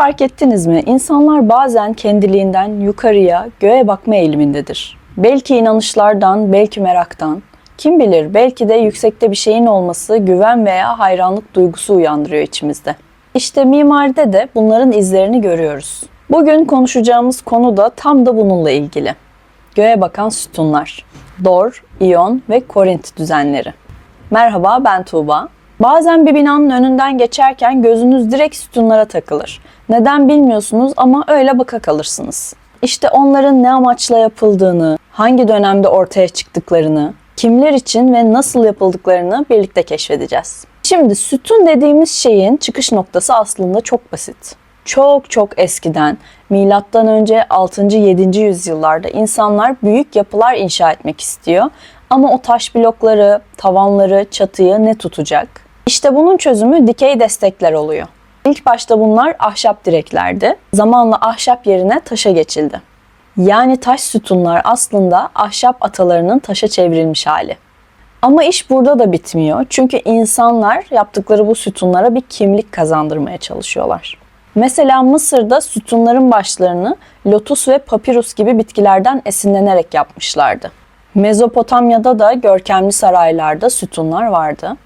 fark ettiniz mi? İnsanlar bazen kendiliğinden yukarıya, göğe bakma eğilimindedir. Belki inanışlardan, belki meraktan. Kim bilir belki de yüksekte bir şeyin olması güven veya hayranlık duygusu uyandırıyor içimizde. İşte mimaride de bunların izlerini görüyoruz. Bugün konuşacağımız konu da tam da bununla ilgili. Göğe bakan sütunlar. Dor, İyon ve Korint düzenleri. Merhaba ben Tuğba. Bazen bir binanın önünden geçerken gözünüz direkt sütunlara takılır. Neden bilmiyorsunuz ama öyle baka kalırsınız. İşte onların ne amaçla yapıldığını, hangi dönemde ortaya çıktıklarını, kimler için ve nasıl yapıldıklarını birlikte keşfedeceğiz. Şimdi sütun dediğimiz şeyin çıkış noktası aslında çok basit. Çok çok eskiden milattan önce 6. 7. yüzyıllarda insanlar büyük yapılar inşa etmek istiyor ama o taş blokları, tavanları, çatıyı ne tutacak? İşte bunun çözümü dikey destekler oluyor. İlk başta bunlar ahşap direklerdi. Zamanla ahşap yerine taşa geçildi. Yani taş sütunlar aslında ahşap atalarının taşa çevrilmiş hali. Ama iş burada da bitmiyor. Çünkü insanlar yaptıkları bu sütunlara bir kimlik kazandırmaya çalışıyorlar. Mesela Mısır'da sütunların başlarını lotus ve papirus gibi bitkilerden esinlenerek yapmışlardı. Mezopotamya'da da görkemli saraylarda sütunlar vardı.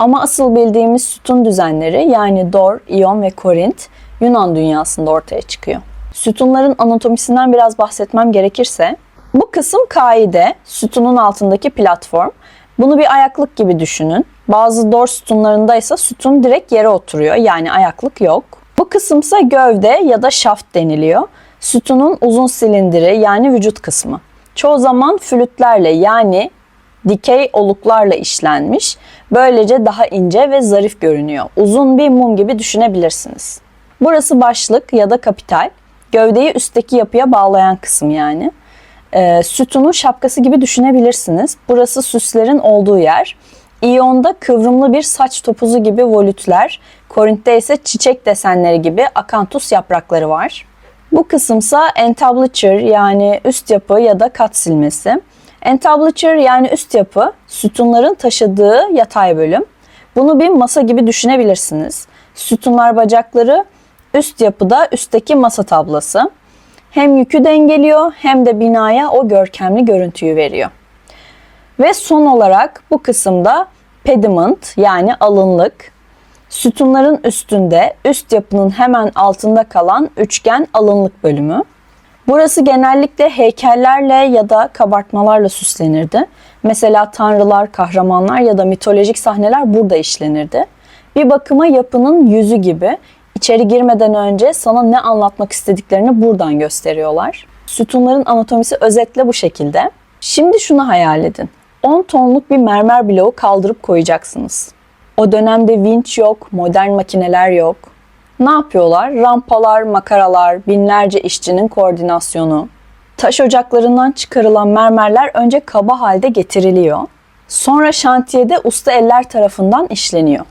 Ama asıl bildiğimiz sütun düzenleri yani Dor, İyon ve Korint Yunan dünyasında ortaya çıkıyor. Sütunların anatomisinden biraz bahsetmem gerekirse bu kısım kaide, sütunun altındaki platform. Bunu bir ayaklık gibi düşünün. Bazı dor sütunlarında ise sütun direkt yere oturuyor yani ayaklık yok. Bu kısımsa gövde ya da şaft deniliyor. Sütunun uzun silindiri yani vücut kısmı. Çoğu zaman flütlerle yani dikey oluklarla işlenmiş. Böylece daha ince ve zarif görünüyor. Uzun bir mum gibi düşünebilirsiniz. Burası başlık ya da kapital. Gövdeyi üstteki yapıya bağlayan kısım yani. E, sütunun şapkası gibi düşünebilirsiniz. Burası süslerin olduğu yer. İyonda kıvrımlı bir saç topuzu gibi volütler, Korint'te ise çiçek desenleri gibi akantus yaprakları var. Bu kısımsa entablature yani üst yapı ya da kat silmesi. Entablature yani üst yapı sütunların taşıdığı yatay bölüm. Bunu bir masa gibi düşünebilirsiniz. Sütunlar bacakları üst yapıda üstteki masa tablası. Hem yükü dengeliyor hem de binaya o görkemli görüntüyü veriyor. Ve son olarak bu kısımda pediment yani alınlık. Sütunların üstünde üst yapının hemen altında kalan üçgen alınlık bölümü. Burası genellikle heykellerle ya da kabartmalarla süslenirdi. Mesela tanrılar, kahramanlar ya da mitolojik sahneler burada işlenirdi. Bir bakıma yapının yüzü gibi içeri girmeden önce sana ne anlatmak istediklerini buradan gösteriyorlar. Sütunların anatomisi özetle bu şekilde. Şimdi şunu hayal edin. 10 tonluk bir mermer bloğu kaldırıp koyacaksınız. O dönemde vinç yok, modern makineler yok. Ne yapıyorlar? Rampalar, makaralar, binlerce işçinin koordinasyonu. Taş ocaklarından çıkarılan mermerler önce kaba halde getiriliyor. Sonra şantiyede usta eller tarafından işleniyor.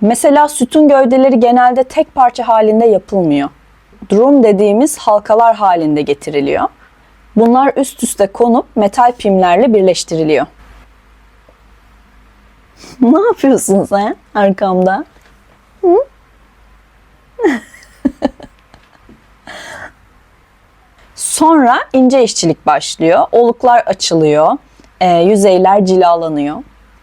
Mesela sütun gövdeleri genelde tek parça halinde yapılmıyor. Drum dediğimiz halkalar halinde getiriliyor. Bunlar üst üste konup metal pimlerle birleştiriliyor. ne yapıyorsun sen arkamda? Hı? Sonra ince işçilik başlıyor. Oluklar açılıyor. E, yüzeyler cilalanıyor.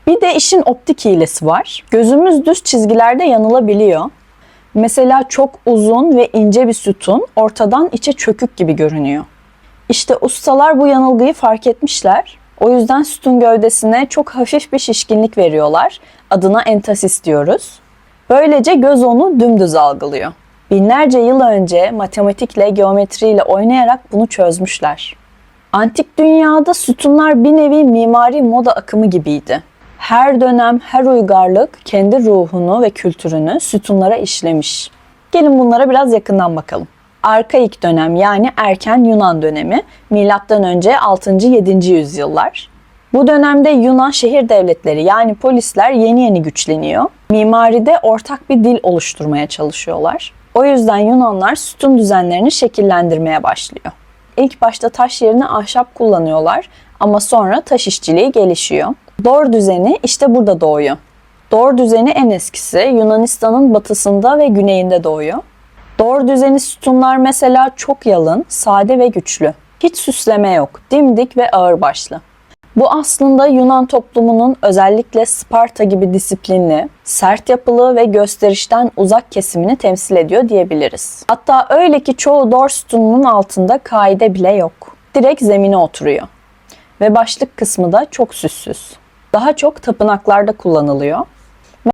Bir de işin optik hilesi var. Gözümüz düz çizgilerde yanılabiliyor. Mesela çok uzun ve ince bir sütun ortadan içe çökük gibi görünüyor. İşte ustalar bu yanılgıyı fark etmişler. O yüzden sütun gövdesine çok hafif bir şişkinlik veriyorlar. Adına entasis diyoruz. Böylece göz onu dümdüz algılıyor. Binlerce yıl önce matematikle, geometriyle oynayarak bunu çözmüşler. Antik dünyada sütunlar bir nevi mimari moda akımı gibiydi. Her dönem, her uygarlık kendi ruhunu ve kültürünü sütunlara işlemiş. Gelin bunlara biraz yakından bakalım. Arkaik dönem yani erken Yunan dönemi milattan önce 6. 7. yüzyıllar. Bu dönemde Yunan şehir devletleri yani polisler yeni yeni güçleniyor. Mimaride ortak bir dil oluşturmaya çalışıyorlar. O yüzden Yunanlar sütun düzenlerini şekillendirmeye başlıyor. İlk başta taş yerine ahşap kullanıyorlar ama sonra taş işçiliği gelişiyor. Dor düzeni işte burada doğuyor. Dor düzeni en eskisi Yunanistan'ın batısında ve güneyinde doğuyor. Doğru düzeni sütunlar mesela çok yalın, sade ve güçlü. Hiç süsleme yok, dimdik ve ağırbaşlı. Bu aslında Yunan toplumunun özellikle Sparta gibi disiplinli, sert yapılı ve gösterişten uzak kesimini temsil ediyor diyebiliriz. Hatta öyle ki çoğu dor sütununun altında kaide bile yok. Direkt zemine oturuyor. Ve başlık kısmı da çok süssüz. Daha çok tapınaklarda kullanılıyor.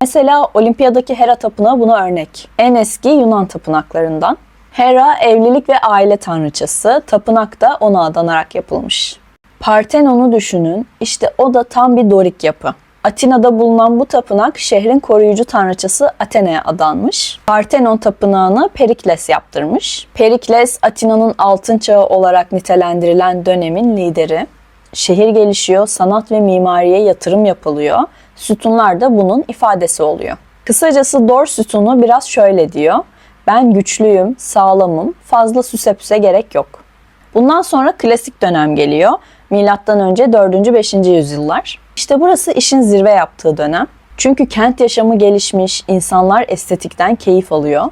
Mesela Olimpiyadaki Hera tapınağı buna örnek. En eski Yunan tapınaklarından. Hera evlilik ve aile tanrıçası, tapınak da ona adanarak yapılmış. Partenon'u düşünün, işte o da tam bir Dorik yapı. Atina'da bulunan bu tapınak şehrin koruyucu tanrıçası Athena'ya adanmış. Partenon tapınağını Perikles yaptırmış. Perikles Atina'nın altın çağı olarak nitelendirilen dönemin lideri. Şehir gelişiyor, sanat ve mimariye yatırım yapılıyor. Sütunlar da bunun ifadesi oluyor. Kısacası Dor sütunu biraz şöyle diyor. Ben güçlüyüm, sağlamım, fazla süse püse gerek yok. Bundan sonra klasik dönem geliyor. Milattan önce 4. 5. yüzyıllar. İşte burası işin zirve yaptığı dönem. Çünkü kent yaşamı gelişmiş, insanlar estetikten keyif alıyor.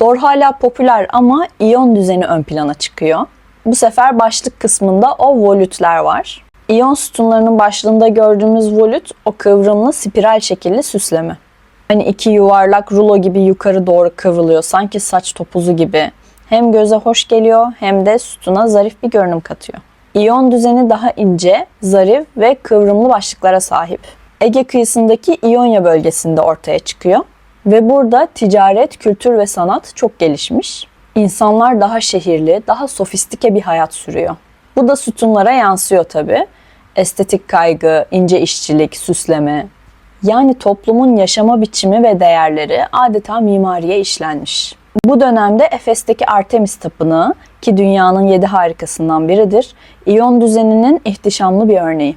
Dor hala popüler ama iyon düzeni ön plana çıkıyor. Bu sefer başlık kısmında o volütler var. İyon sütunlarının başlığında gördüğümüz volüt o kıvrımlı spiral şekilli süsleme. Hani iki yuvarlak rulo gibi yukarı doğru kıvrılıyor sanki saç topuzu gibi. Hem göze hoş geliyor hem de sütuna zarif bir görünüm katıyor. İyon düzeni daha ince, zarif ve kıvrımlı başlıklara sahip. Ege kıyısındaki İonya bölgesinde ortaya çıkıyor. Ve burada ticaret, kültür ve sanat çok gelişmiş. İnsanlar daha şehirli, daha sofistike bir hayat sürüyor. Bu da sütunlara yansıyor tabi. Estetik kaygı, ince işçilik, süsleme. Yani toplumun yaşama biçimi ve değerleri adeta mimariye işlenmiş. Bu dönemde Efes'teki Artemis Tapınağı ki dünyanın yedi harikasından biridir, İyon düzeninin ihtişamlı bir örneği.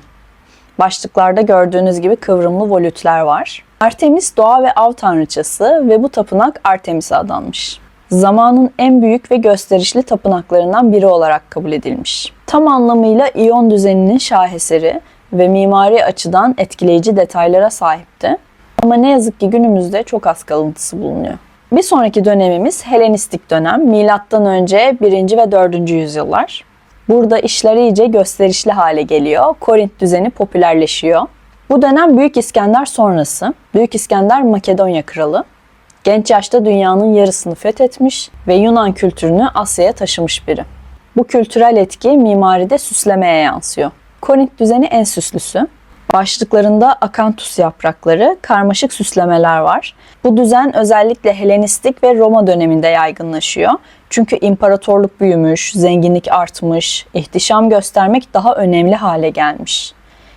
Başlıklarda gördüğünüz gibi kıvrımlı volütler var. Artemis doğa ve av tanrıçası ve bu tapınak Artemis'e adanmış. Zamanın en büyük ve gösterişli tapınaklarından biri olarak kabul edilmiş. Tam anlamıyla İyon düzeninin şaheseri ve mimari açıdan etkileyici detaylara sahipti. Ama ne yazık ki günümüzde çok az kalıntısı bulunuyor. Bir sonraki dönemimiz Helenistik dönem, milattan önce 1. ve 4. yüzyıllar. Burada işler iyice gösterişli hale geliyor. Korint düzeni popülerleşiyor. Bu dönem Büyük İskender sonrası. Büyük İskender Makedonya kralı. Genç yaşta dünyanın yarısını fethetmiş ve Yunan kültürünü Asya'ya taşımış biri. Bu kültürel etki mimaride süslemeye yansıyor. Korint düzeni en süslüsü. Başlıklarında akantus yaprakları, karmaşık süslemeler var. Bu düzen özellikle Helenistik ve Roma döneminde yaygınlaşıyor. Çünkü imparatorluk büyümüş, zenginlik artmış, ihtişam göstermek daha önemli hale gelmiş.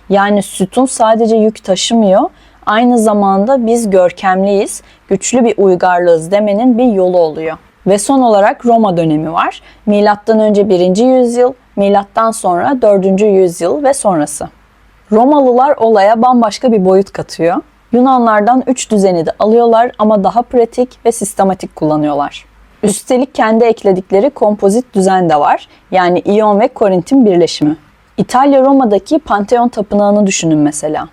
Yani sütun sadece yük taşımıyor, aynı zamanda biz görkemliyiz, güçlü bir uygarlığız demenin bir yolu oluyor. Ve son olarak Roma dönemi var. Milattan önce 1. yüzyıl, milattan sonra 4. yüzyıl ve sonrası. Romalılar olaya bambaşka bir boyut katıyor. Yunanlardan üç düzeni de alıyorlar ama daha pratik ve sistematik kullanıyorlar. Üstelik kendi ekledikleri kompozit düzen de var. Yani İyon ve Korint'in birleşimi. İtalya Roma'daki Pantheon Tapınağı'nı düşünün mesela.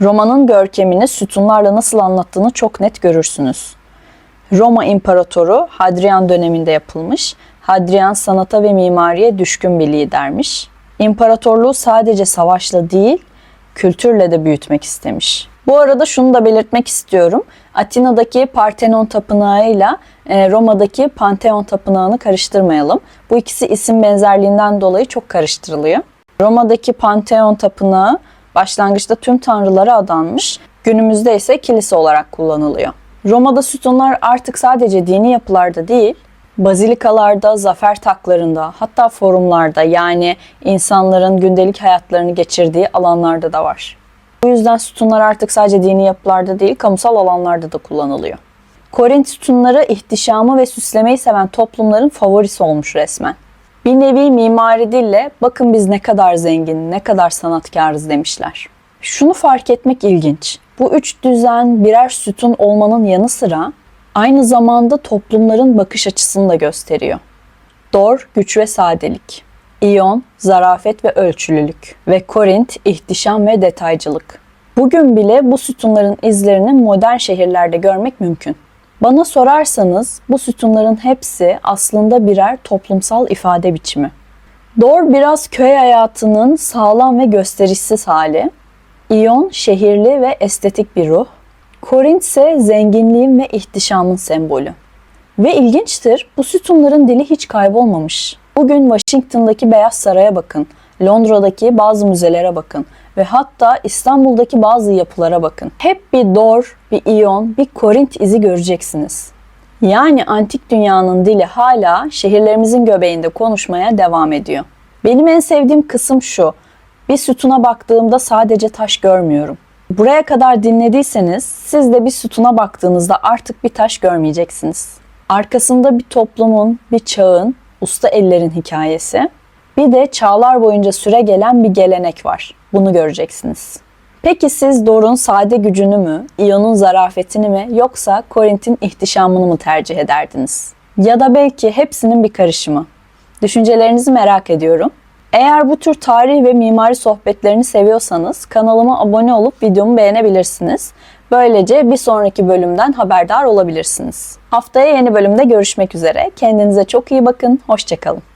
Roma'nın görkemini sütunlarla nasıl anlattığını çok net görürsünüz. Roma İmparatoru Hadrian döneminde yapılmış. Hadrian sanata ve mimariye düşkün bir lidermiş. İmparatorluğu sadece savaşla değil, kültürle de büyütmek istemiş. Bu arada şunu da belirtmek istiyorum. Atina'daki Partenon Tapınağı'yla e, Roma'daki Pantheon Tapınağı'nı karıştırmayalım. Bu ikisi isim benzerliğinden dolayı çok karıştırılıyor. Roma'daki Pantheon Tapınağı başlangıçta tüm tanrılara adanmış, günümüzde ise kilise olarak kullanılıyor. Roma'da sütunlar artık sadece dini yapılarda değil, bazilikalarda, zafer taklarında, hatta forumlarda yani insanların gündelik hayatlarını geçirdiği alanlarda da var. Bu yüzden sütunlar artık sadece dini yapılarda değil, kamusal alanlarda da kullanılıyor. Korint sütunları ihtişamı ve süslemeyi seven toplumların favorisi olmuş resmen. Bir nevi mimari dille bakın biz ne kadar zengin, ne kadar sanatkarız demişler. Şunu fark etmek ilginç. Bu üç düzen birer sütun olmanın yanı sıra aynı zamanda toplumların bakış açısını da gösteriyor. Dor, güç ve sadelik. İyon, zarafet ve ölçülülük. Ve Korint, ihtişam ve detaycılık. Bugün bile bu sütunların izlerini modern şehirlerde görmek mümkün. Bana sorarsanız bu sütunların hepsi aslında birer toplumsal ifade biçimi. Dor biraz köy hayatının sağlam ve gösterişsiz hali. İyon şehirli ve estetik bir ruh. Korint ise zenginliğin ve ihtişamın sembolü. Ve ilginçtir bu sütunların dili hiç kaybolmamış. Bugün Washington'daki Beyaz Saray'a bakın, Londra'daki bazı müzelere bakın ve hatta İstanbul'daki bazı yapılara bakın. Hep bir Dor, bir İyon, bir Korint izi göreceksiniz. Yani antik dünyanın dili hala şehirlerimizin göbeğinde konuşmaya devam ediyor. Benim en sevdiğim kısım şu. Bir sütuna baktığımda sadece taş görmüyorum. Buraya kadar dinlediyseniz siz de bir sütuna baktığınızda artık bir taş görmeyeceksiniz. Arkasında bir toplumun, bir çağın, usta ellerin hikayesi. Bir de çağlar boyunca süre gelen bir gelenek var. Bunu göreceksiniz. Peki siz Dor'un sade gücünü mü, İyon'un zarafetini mi yoksa Korint'in ihtişamını mı tercih ederdiniz? Ya da belki hepsinin bir karışımı. Düşüncelerinizi merak ediyorum. Eğer bu tür tarih ve mimari sohbetlerini seviyorsanız kanalıma abone olup videomu beğenebilirsiniz. Böylece bir sonraki bölümden haberdar olabilirsiniz. Haftaya yeni bölümde görüşmek üzere. Kendinize çok iyi bakın. Hoşçakalın.